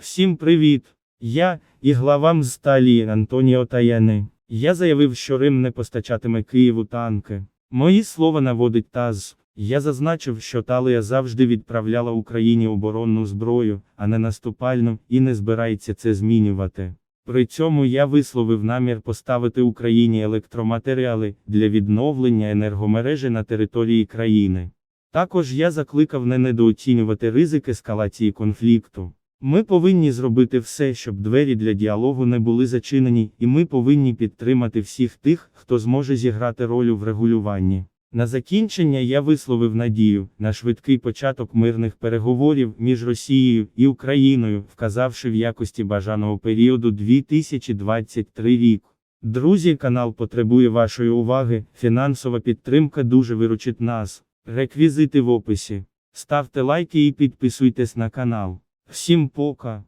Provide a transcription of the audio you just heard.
Всім привіт! Я і главам з Талії Антоніо Таяни. Я заявив, що Рим не постачатиме Києву танки. Мої слова наводить ТАЗ. Я зазначив, що Талія завжди відправляла Україні оборонну зброю, а не наступальну, і не збирається це змінювати. При цьому я висловив намір поставити Україні електроматеріали для відновлення енергомережі на території країни. Також я закликав не недооцінювати ризик ескалації конфлікту. Ми повинні зробити все, щоб двері для діалогу не були зачинені, і ми повинні підтримати всіх тих, хто зможе зіграти роль у врегулюванні. На закінчення я висловив надію на швидкий початок мирних переговорів між Росією і Україною, вказавши в якості бажаного періоду 2023 рік. Друзі, канал потребує вашої уваги, фінансова підтримка дуже виручить нас. Реквізити в описі. Ставте лайки і підписуйтесь на канал. Всім пока.